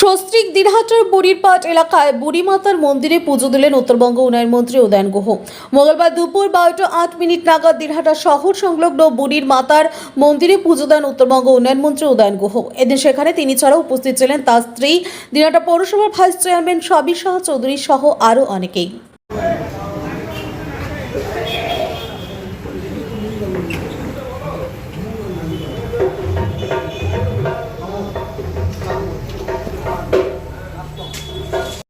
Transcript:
সস্ত্রিক দিনহাটার বুড়িরপাট এলাকায় বুড়িমাতার মন্দিরে পুজো দিলেন উত্তরবঙ্গ উন্নয়ন মন্ত্রী উদয়ন গুহ। মঙ্গলবার দুপুর বারোটা আট মিনিট নাগাদ দিনহাটা শহর সংলগ্ন বুড়ির মাতার মন্দিরে পুজো দেন উত্তরবঙ্গ উন্নয়ন মন্ত্রী উদয়ন গুহ। এদিন সেখানে তিনি ছাড়াও উপস্থিত ছিলেন তার স্ত্রী দিনহাটা পৌরসভার ভাইস চেয়ারম্যান সবি শাহ চৌধুরী সহ আরও অনেকেই।